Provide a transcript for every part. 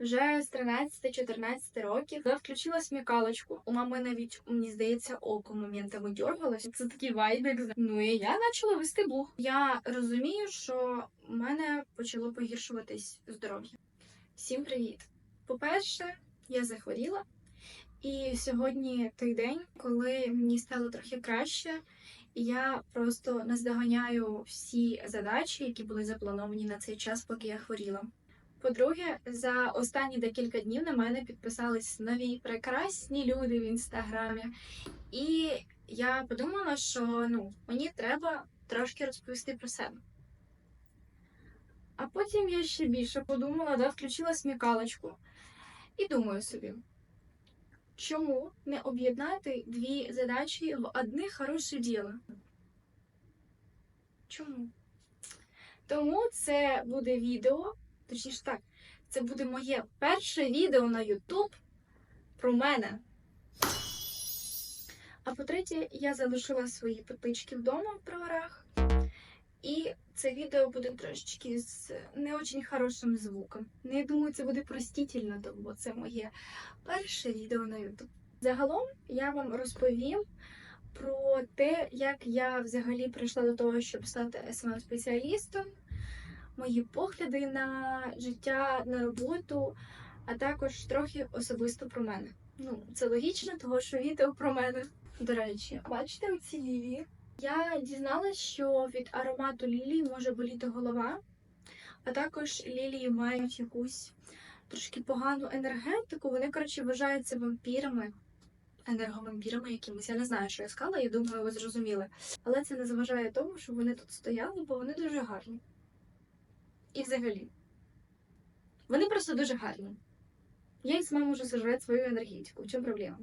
Вже з 13-14 років я включила смікалочку. У мами навіть, мені здається, око моментами дергалось. Це такий вайбик. Ну і я почала вести блог. Я розумію, що в мене почало погіршуватись здоров'я. Всім привіт! По-перше, я захворіла. І сьогодні той день, коли мені стало трохи краще, я просто наздоганяю всі задачі, які були заплановані на цей час, поки я хворіла. По-друге, за останні декілька днів на мене підписались нові прекрасні люди в інстаграмі. І я подумала, що ну, мені треба трошки розповісти про себе. А потім я ще більше подумала, да, включила смікалочку. І думаю собі, чому не об'єднати дві задачі в одне хороше діло? Чому? Тому це буде відео, точніше так, це буде моє перше відео на YouTube про мене. А по-третє, я залишила свої петлички вдома в броварах. І це відео буде трошечки з не очень хорошим звуком. Ну, я думаю, це буде простительно, бо це моє перше відео на YouTube. Загалом я вам розповім про те, як я взагалі прийшла до того, щоб стати smm спеціалістом мої погляди на життя, на роботу, а також трохи особисто про мене. Ну, це логічно, того що відео про мене. До речі, бачите оці лілії? Я дізналась, що від аромату лілії може боліти голова, а також лілії мають якусь трошки погану енергетику. Вони, коротше, вважаються вампірами, енерговампірами якимись. Я не знаю, що я сказала, я думаю, ви зрозуміли. Але це не заважає тому, що вони тут стояли, бо вони дуже гарні. І взагалі. Вони просто дуже гарні. Я і сама можу сожрати свою енергетику. В чому проблема?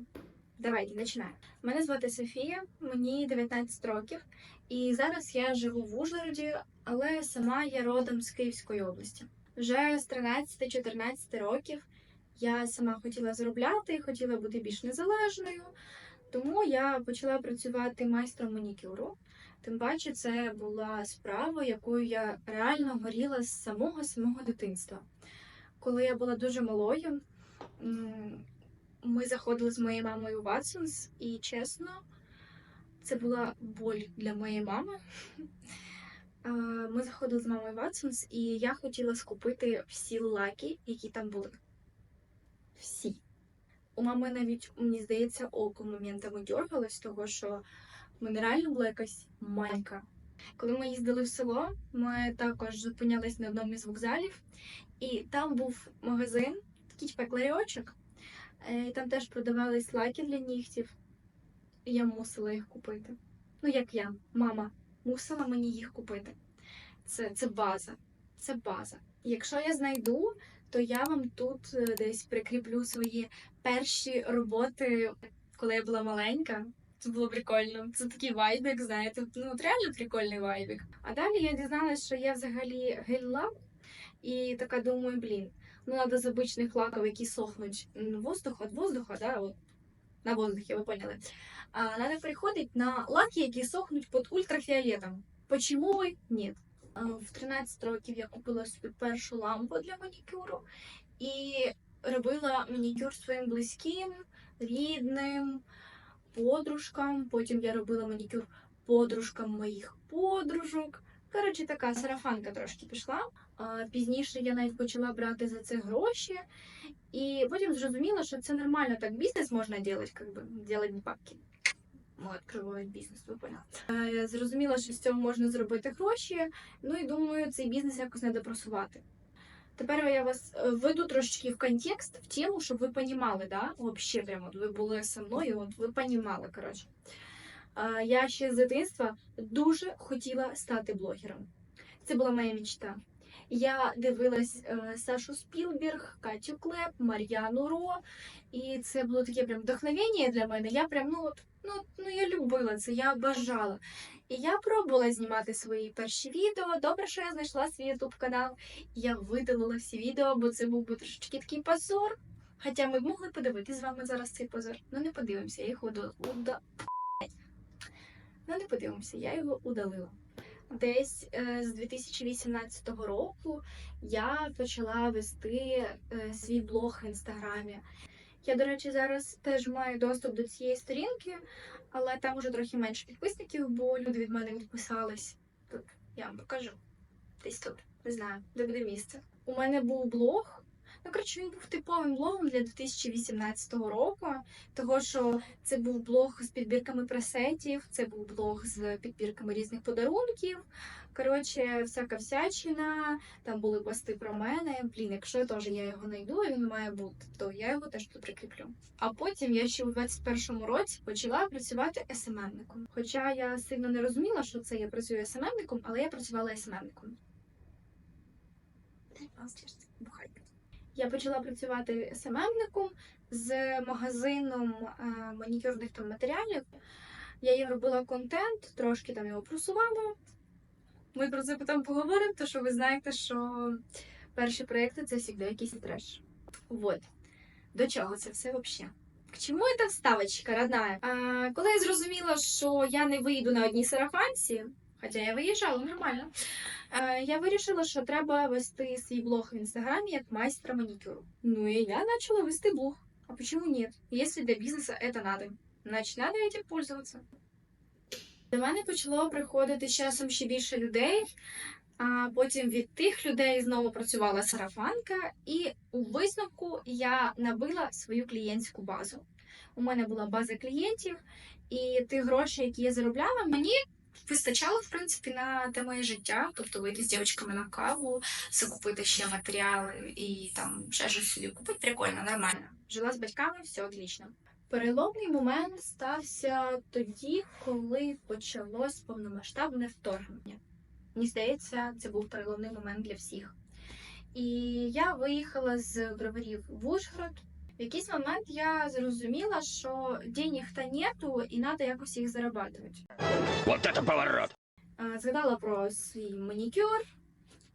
Давайте починаємо. Мене звати Софія, мені 19 років, і зараз я живу в Ужгороді, але сама я родом з Київської області. Вже з 13-14 років я сама хотіла заробляти, хотіла бути більш незалежною, тому я почала працювати майстром манікюру. Тим паче, це була справа, якою я реально горіла з самого самого дитинства. Коли я була дуже малою, ми заходили з моєю мамою в Watsons, і чесно, це була боль для моєї мами. Ми заходили з мамою в Watsons, і я хотіла скупити всі лаки, які там були. Всі. У мами навіть, мені здається, око моментами дергалось, того що мене була якась манька. Коли ми їздили в село, ми також зупинялись на одному із вокзалів, і там був магазин, такий типа ларьочок, Е, там теж продавались лаки для нігтів. І я мусила їх купити. Ну, як я, мама, мусила мені їх купити. Це, це база. Це база. Якщо я знайду, то я вам тут е, десь прикріплю свої перші роботи, коли я була маленька. Це було прикольно. Це такий вайбик, знаєте, ну от реально прикольний вайбик. А далі я дізналась, що є взагалі гель-лак, і така думаю, блін, ну надо з обичних лаків, які сохнуть воздух від воздуха, да, от, на воздухі, ви поняли. А надо переходити на лаки, які сохнуть під ультрафіолетом. Почему ви? Ні. В 13 років я купила собі першу лампу для манікюру і робила манікюр своїм близьким, рідним, подружкам. Потім я робила манікюр подружкам моїх подружок. Коротше, така сарафанка трошки пішла. Пізніше я навіть почала брати за це гроші, і потім зрозуміла, що це нормально так бізнес можна робити, как би, делать бабки. Ну, відкривають бізнес, ви поняли. Зрозуміла, що з цього можна зробити гроші. Ну і думаю, цей бізнес якось треба просувати. Тепер я вас е, введу трошечки в контекст, в тему, щоб ви понімали, да? Вообще, прямо от ви були зі мною, от ви понімали, коротше. Я ще з дитинства дуже хотіла стати блогером. Це була моя мечта. Я дивилась е, Сашу Спілберг, Катю Клеп, Мар'яну Ро, і це було таке прям вдохновення для мене. Я прям ну от, ну, ну я любила це, я бажала. І я пробувала знімати свої перші відео. Добре, що я знайшла свій ютуб канал. Я видалила всі відео, бо це був би трошечки такий позор. Хоча ми могли подивитися з вами зараз цей позор. Ну не подивимося, я їх уда... уда... Ну не подивимося, я його удалила. Десь е, з 2018 року я почала вести е, свій блог в інстаграмі. Я, до речі, зараз теж маю доступ до цієї сторінки, але там уже трохи менше підписників, бо люди від мене відписались. Тут я вам покажу. Десь тут, не знаю, де буде місце. У мене був блог. Ну, коротше, він був типовим блогом для 2018 року, того що це був блог з підбірками пресетів, це був блог з підбірками різних подарунків. Коротше, всяка всячина, там були пости про мене. Блін, якщо теж я його знайду, він має бути, то я його теж тут прикріплю. А потім я ще у 21-му році почала працювати СММником. Хоча я сильно не розуміла, що це я працюю СММником, але я працювала СММником. Я почала працювати СММником з магазином е, манікюрних там матеріалів. Я їм робила контент, трошки там його просувала. Ми про це потім поговоримо, тому що ви знаєте, що перші проекти це завжди якийсь треш. Вот. До чого це все взагалі? К чому ця вставочка, родная? А, коли я зрозуміла, що я не вийду на одній сарафанці, хоча я виїжджала нормально, е, я вирішила, що треба вести свій блог в інстаграмі як майстра манікюру. Ну і я почала вести блог. А почему нет? Если для бизнеса это надо, значит надо этим пользоваться. До мене почало приходити з часом ще більше людей, а потім від тих людей знову працювала сарафанка, і у висновку я набила свою клієнтську базу. У мене була база клієнтів, і тих грошей, які я заробляла, мені вистачало в принципі на те моє життя, тобто вийти з дівчатками на каву, закупити ще матеріали і там ще щось собі купити. Прикольно, нормально. Жила з батьками, все отлично. Переломний момент стався тоді, коли почалось повномасштабне вторгнення. Мені здається, це був переломний момент для всіх. І я виїхала з броварів в Ужгород. В якийсь момент я зрозуміла, що денег та нету, і треба якось їх зарабатувати. Вот это поворот! Згадала про свій манікюр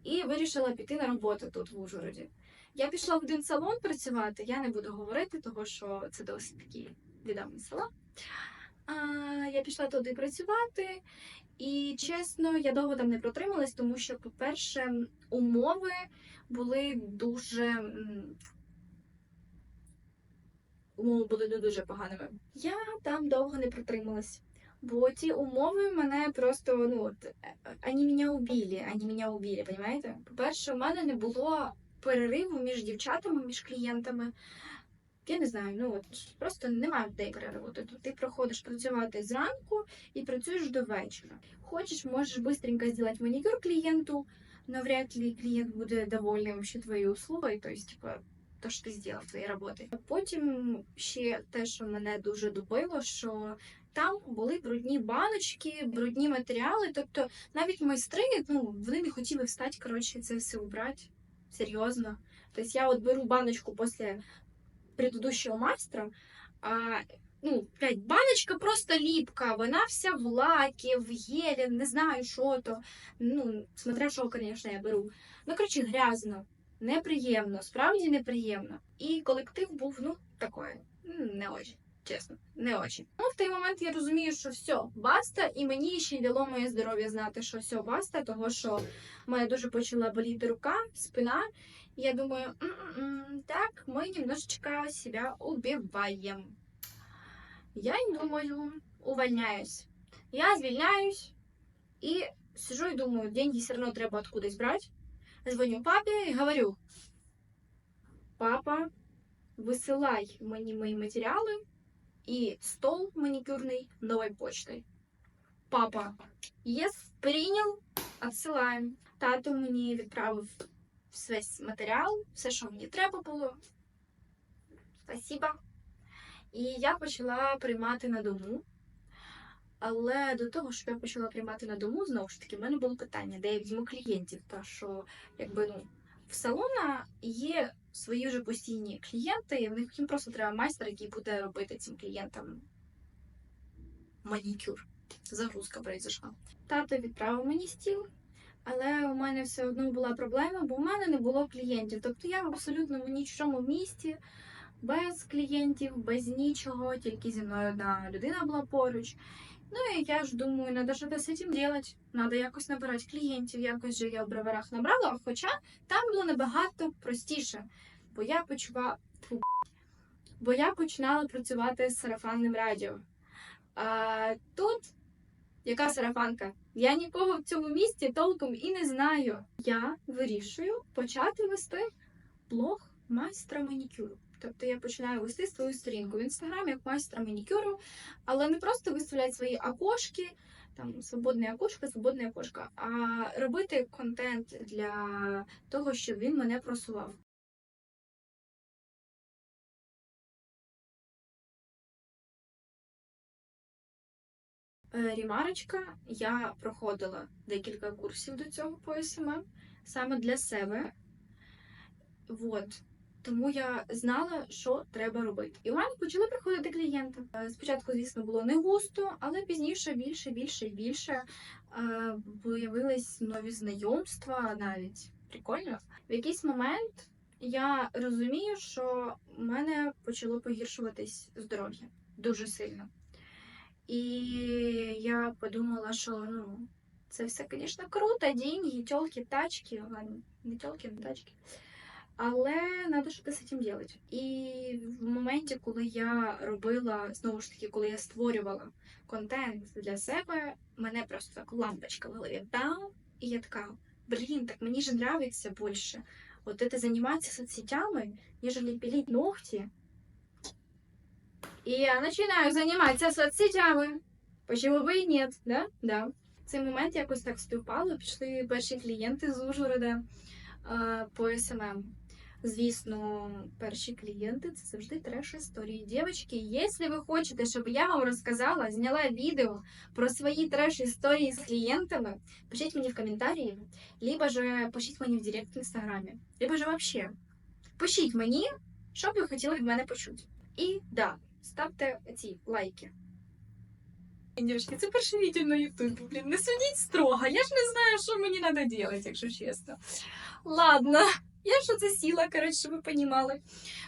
і вирішила піти на роботу тут в Ужгороді. Я пішла в один салон працювати. Я не буду говорити, того що це досить такий відомий салон. А, я пішла туди працювати, і чесно, я довго там не протрималась, тому що, по-перше, умови були дуже. Умови були не дуже поганими. Я там довго не протрималась. Бо ті умови мене просто, ну от, ані мене убили, ані мене убили, понимаєте? По-перше, у мене не було перериву між дівчатами, між клієнтами. Я не знаю, ну от просто немає людей перериву. Тобто ти проходиш працювати зранку і працюєш до вечора. Хочеш, можеш быстренько зробити манікюр клієнту, но вряд ли клієнт буде довольний вообще твоєю услугою, тобто, типа, то, що ти зробив, твої роботи. Потім ще те, що мене дуже дубило, що там були брудні баночки, брудні матеріали. Тобто навіть майстри, ну вони не хотіли встати, коротше, це все убрати. Серйозно. Тобто я от беру баночку після предыдущего майстра, а, ну, блядь, баночка просто липка, вона вся в лакі, в гелі, не знаю, що то. Ну, смотря що, звісно, я беру. Ну, коротше, грязно, неприємно, справді неприємно. І колектив був, ну, такое, м, не очень. Чесно, не очень. Ну, в той момент я розумію, що все, баста, і мені ще й дало моє здоров'я знати, що все, баста, того що мене дуже почала боліти рука, спина. І я думаю, «М-м-м, так, мы немножечко себя убиваем. Я й думаю, увольняюсь. Я звільняюсь і сижу і думаю, деньги все равно треба откудись брать. Звоню папе і говорю, папа, висилай мені мої матеріали і стол манікюрний новою почтою. Папа, єс, прийняв, відсилаємо. Тато мені відправив весь матеріал, все, що мені треба було. Спасибо. І я почала приймати на дому. Але до того, щоб я почала приймати на дому, знову ж таки, в мене було питання, де я візьму клієнтів. Та що, якби ну, в салона є свої вже постійні клієнти, і в них їм просто треба майстер, який буде робити цим клієнтам манікюр. Загрузка произошла. Тато відправив мені стіл, але у мене все одно була проблема, бо в мене не було клієнтів. Тобто я в абсолютно нічому місті, без клієнтів, без нічого, тільки зі мною одна людина була поруч. Ну і я ж думаю, надо що з цим делать. Надо якось набирати клієнтів, якось же я в броварах набрала, хоча там було набагато простіше, бо я почувала. Фу, бо я починала працювати з сарафанним радіо. А тут яка сарафанка? Я нікого в цьому місті толком і не знаю. Я вирішую почати вести блог майстра манікюру. Тобто я починаю вести свою сторінку в інстаграмі як майстра манікюру, але не просто виставляти свої окошки, там свободне окошко, свободне окошко, а робити контент для того, щоб він мене просував. Е, Рімарочка, я проходила декілька курсів до цього по СММ саме для себе. Вот. Тому я знала, що треба робити. І у мене почали приходити клієнти. Е, Спочатку, звісно, було не густо, але пізніше більше, більше і більше е, виявились нові знайомства навіть. Прикольно. В якийсь момент я розумію, що в мене почало погіршуватись здоров'я дуже сильно. І я подумала, що ну, це все, звісно, круто, деньги, тілки, тачки, ладно, не тілки, не тачки. Але треба щось з цим робити. І в моменті, коли я робила, знову ж таки, коли я створювала контент для себе, мене просто так лампочка в голові бам, і я така, блін, так мені ж нравиться більше. Вот это заниматься соцсетями, нежели пилить ногти. И я начинаю заниматься соцсетями. Почему бы и нет, да? Да. В цей момент якось так співпало, пішли перші клієнти з Ужгорода е, по СММ. Звісно, перші клієнти це завжди треш історії. Дівчатки, якщо ви хочете, щоб я вам розказала, зняла відео про свої треш історії з клієнтами, пишіть мені в коментарі, либо же пишіть мені в директ в інстаграмі, либо же вообще пишіть мені, що б ви хотіли від мене почути. І да, ставте ці лайки. Дівчатки, це перше відео на Ютубі. Блін, не судіть строго. Я ж не знаю, що мені треба робити, якщо чесно. Ладно, я що це сіла, коротше, щоб ви понімали.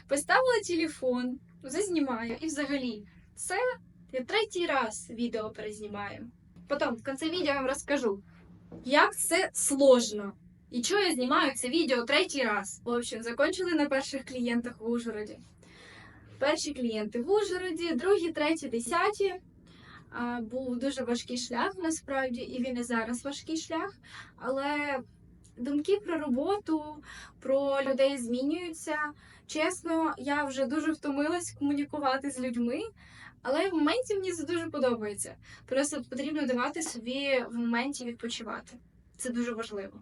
Поставила телефон, зазнімаю. І взагалі, це я третій раз відео перезнімаю. Потім в кінці відео я вам розкажу, як це сложно. І чого я знімаю це відео третій раз. В общем, закончили на перших клієнтах в Ужгороді. Перші клієнти в Ужгороді, другі, треті, десяті. Був дуже важкий шлях насправді, і він і зараз важкий шлях. Але думки про роботу, про людей змінюються. Чесно, я вже дуже втомилась комунікувати з людьми, але в моменті мені це дуже подобається. Просто потрібно давати собі в моменті відпочивати. Це дуже важливо.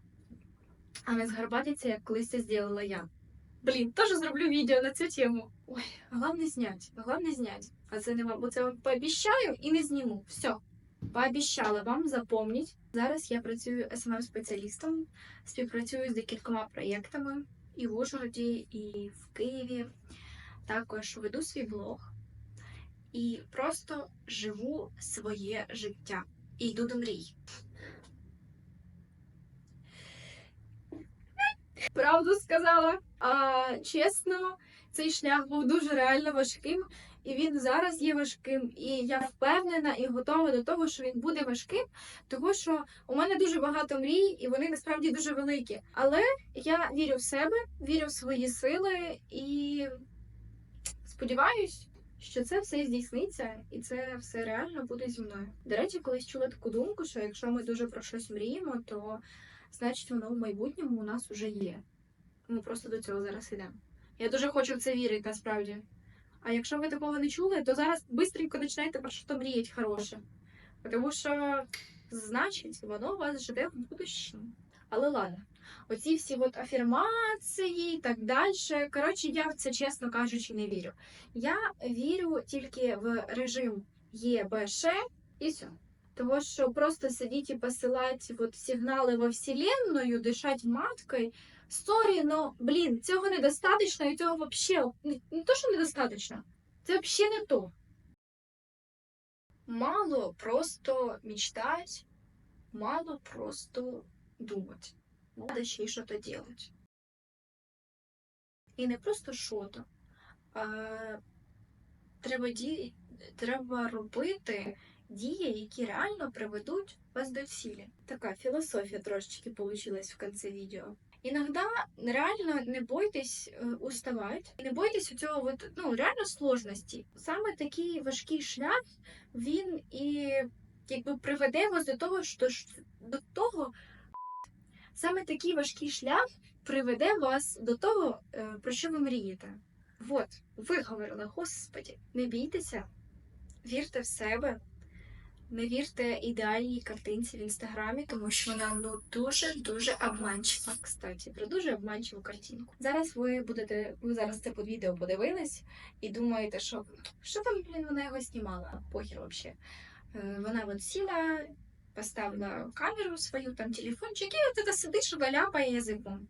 А не згарбатися, як колись це зробила я. Блін, теж зроблю відео на цю тему. Ой, головне знять, головне знять. А це не вам, бо це вам пообіщаю і не зніму. Все. Пообіщала вам, запомніть. Зараз я працюю смм спеціалістом співпрацюю з декількома проєктами і в Ужгороді, і в Києві. Також веду свій блог і просто живу своє життя. І йду до мрій. Правду сказала. А чесно, цей шлях був дуже реально важким, і він зараз є важким. І я впевнена і готова до того, що він буде важким, тому що у мене дуже багато мрій, і вони насправді дуже великі. Але я вірю в себе, вірю в свої сили і сподіваюсь, що це все здійсниться, і це все реально буде зі мною. До речі, колись чула таку думку, що якщо ми дуже про щось мріємо, то значить воно в майбутньому у нас уже є. Ми просто до цього зараз йдемо. Я дуже хочу в це вірити, насправді. А якщо ви такого не чули, то зараз швидко починайте про що мріяти хороше. Тому що, значить, воно вас живе в будущому. Але ладно, оці всі от афірмації і так далі. Коротше, я в це, чесно кажучи, не вірю. Я вірю тільки в режим ЄБШ і все. Того, що просто сидіти і посилати от сигнали во Вселенную, дишати маткою, Сорі, но блін, цього недостатньо, і цього вообще не, не то, що недостатньо, це вообще не то. Мало просто мечтать, мало просто думать. Надо ще й щось делать. І не просто що-то, а треба, ді... треба робити дії, які реально приведуть вас до цілі. Така філософія трошечки получилась в кінці відео. Іноді реально не бойтесь е, уставати, не бойтесь у цього от, ну, реально сложності. Саме такий важкий шлях він і якби приведе вас до того, що до того, саме такий важкий шлях приведе вас до того, е, про що ви мрієте. От, виговорила, господі, не бійтеся, вірте в себе, не вірте ідеальній картинці в інстаграмі, тому що вона ну дуже дуже обманчива. Кстати, про дуже обманчиву картинку. Зараз ви будете, ви зараз це під відео подивились і думаєте, що що там, блін, вона його знімала? Похер вообще. Е, Вона от сіла, поставила камеру свою, там телефончик, і от це сидить, що ляпає язиком.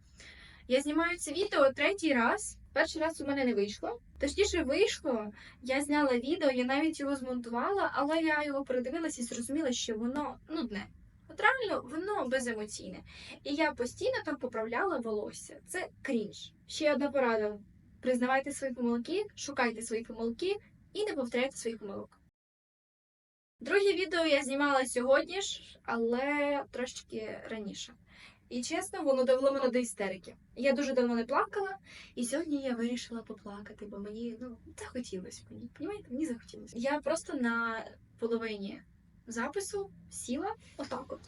Я знімаю це відео третій раз. Перший раз у мене не вийшло. Точніше, вийшло. Я зняла відео, я навіть його змонтувала, але я його передивилася і зрозуміла, що воно нудне. От реально, воно беземоційне. І я постійно там поправляла волосся. Це крінж. Ще одна порада: признавайте свої помилки, шукайте свої помилки і не повторяйте своїх помилок. Друге відео я знімала сьогодні ж, але трошечки раніше. І чесно, воно довело мене до істерики. Я дуже давно не плакала, і сьогодні я вирішила поплакати, бо мені ну захотілося мені. Понімаєте, мені захотілося. Я просто на половині запису сіла отак от.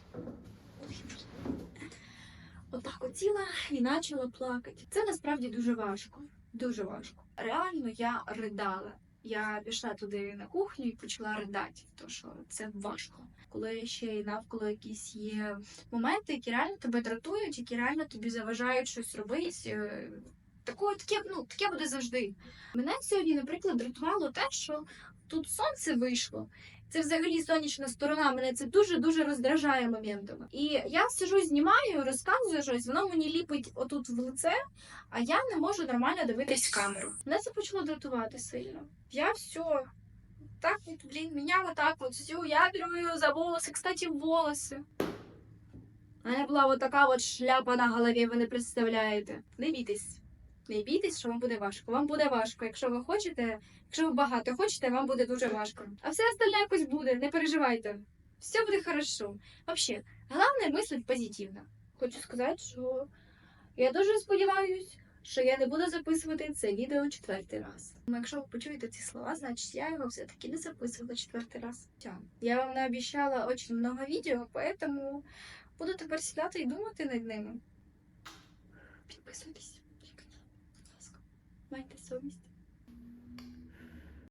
Отак от сіла і почала плакати. Це насправді дуже важко. Дуже важко. Реально я ридала. Я пішла туди на кухню і почала ридати, тому що це важко. Коли ще й навколо якісь є моменти, які реально тебе дратують, які реально тобі заважають щось робити. е, Такое, таке, ну, таке буде завжди. Мене сьогодні, наприклад, дратувало те, що тут сонце вийшло. Це взагалі сонячна сторона. Мене це дуже дуже роздражає моментами. І я сижу, знімаю, розказую щось, воно мені ліпить отут в лице, а я не можу нормально дивитись в камеру. Мене це почало дратувати сильно. Я все. Так, от, блін, меня вот так вот всю, я беру ее за волосы. Кстати, волоси. У мене була от така шляпа на голові, ви не представляєте. Не бійтесь. Не бійтесь, що вам буде важко. Вам буде важко. Якщо ви хочете, якщо ви багато хочете, вам буде дуже важко. А все остальне якось буде, не переживайте. Все буде хорошо. Вообще, головне мислить позитивно. Хочу сказати, що я дуже сподіваюсь, що я не буду записувати це відео четвертий раз. Ну, якщо ви почуєте ці слова, значить я його все-таки не записувала четвертий раз. Я вам наобіщала дуже много відео, поэтому буду тепер сідати і думати над ними. Підписуйтесь. Будь ласка. Майте совість.